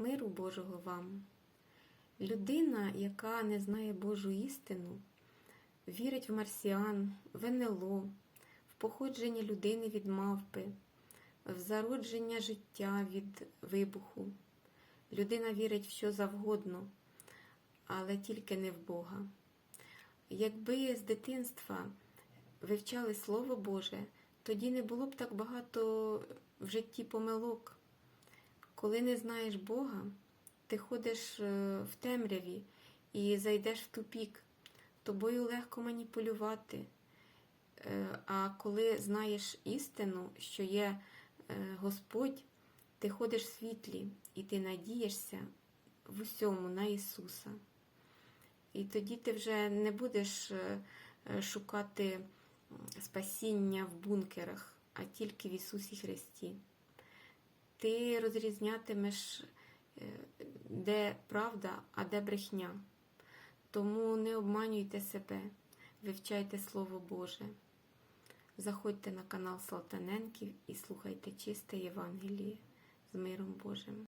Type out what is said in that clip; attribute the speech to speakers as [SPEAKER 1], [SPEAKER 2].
[SPEAKER 1] Миру Божого вам. Людина, яка не знає Божу істину, вірить в марсіан, в НЛО, в походження людини від мавпи, в зародження життя від вибуху. Людина вірить в що завгодно, але тільки не в Бога. Якби з дитинства вивчали Слово Боже, тоді не було б так багато в житті помилок. Коли не знаєш Бога, ти ходиш е, в темряві і зайдеш в тупік. Тобою легко маніпулювати. Е, А коли знаєш істину, що є е, Господь, ти ходиш в світлі і ти надієшся в усьому на Ісуса. І тоді ти вже не будеш шукати спасіння в бункерах, а тільки в Ісусі Христі. Ти розрізнятимеш, е, де правда, а де брехня. Тому не обманюйте себе, вивчайте Слово Боже. Заходьте на канал Салтаненків і слухайте чисте Євангеліє з миром Божим.